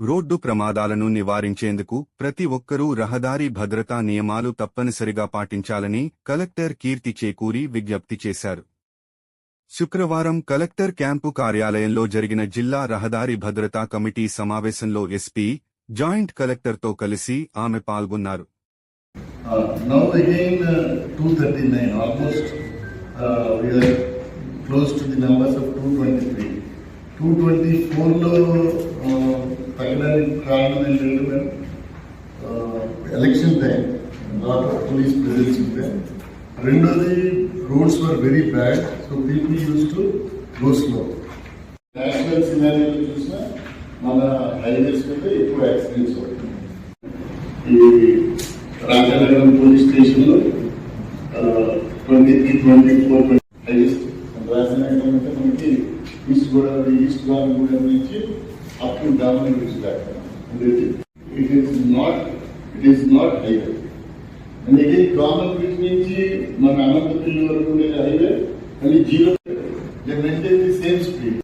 Road ప్రమాదాలను నివారించేందుకు ప్రతి ఒక్కరూ రహదారి భద్రతా నియమాలు తప్పనిసరిగా పాటించాలని కలెక్టర్ కీర్తి చేకూరి విజ్ఞప్తి చేశారు శుక్రవారం కలెక్టర్ క్యాంపు కార్యాలయంలో జరిగిన జిల్లా రహదారి భద్రతా కమిటీ సమావేశంలో ఎస్పీ జాయింట్ కలెక్టర్తో కలిసి ఆమె పాల్గొన్నారు Uh, Now again, uh, 239, almost, uh, we are close to the numbers of 223. 224 లో కారణం ఏంటంటే election time not police presence ఉంటే రెండోది roads were very bad so people use to go slow national సినారీలో చూసినా మన హైవేస్ కంటే ఎక్కువ యాక్సిడెంట్స్ అవుతుంది ఈ రాజానగరం పోలీస్ స్టేషన్లో twenty three twenty four highways Rajanagaram అంటే మనకి ఈస్ట్ గోదావరి ఈస్ట్ గోదావరి నుంచి up and down in his life. And It it is not, it is not higher. And again, common which means, మన అనంతపురి వరకు ఉండే హైవే అది జీరో దే మెయింటైన్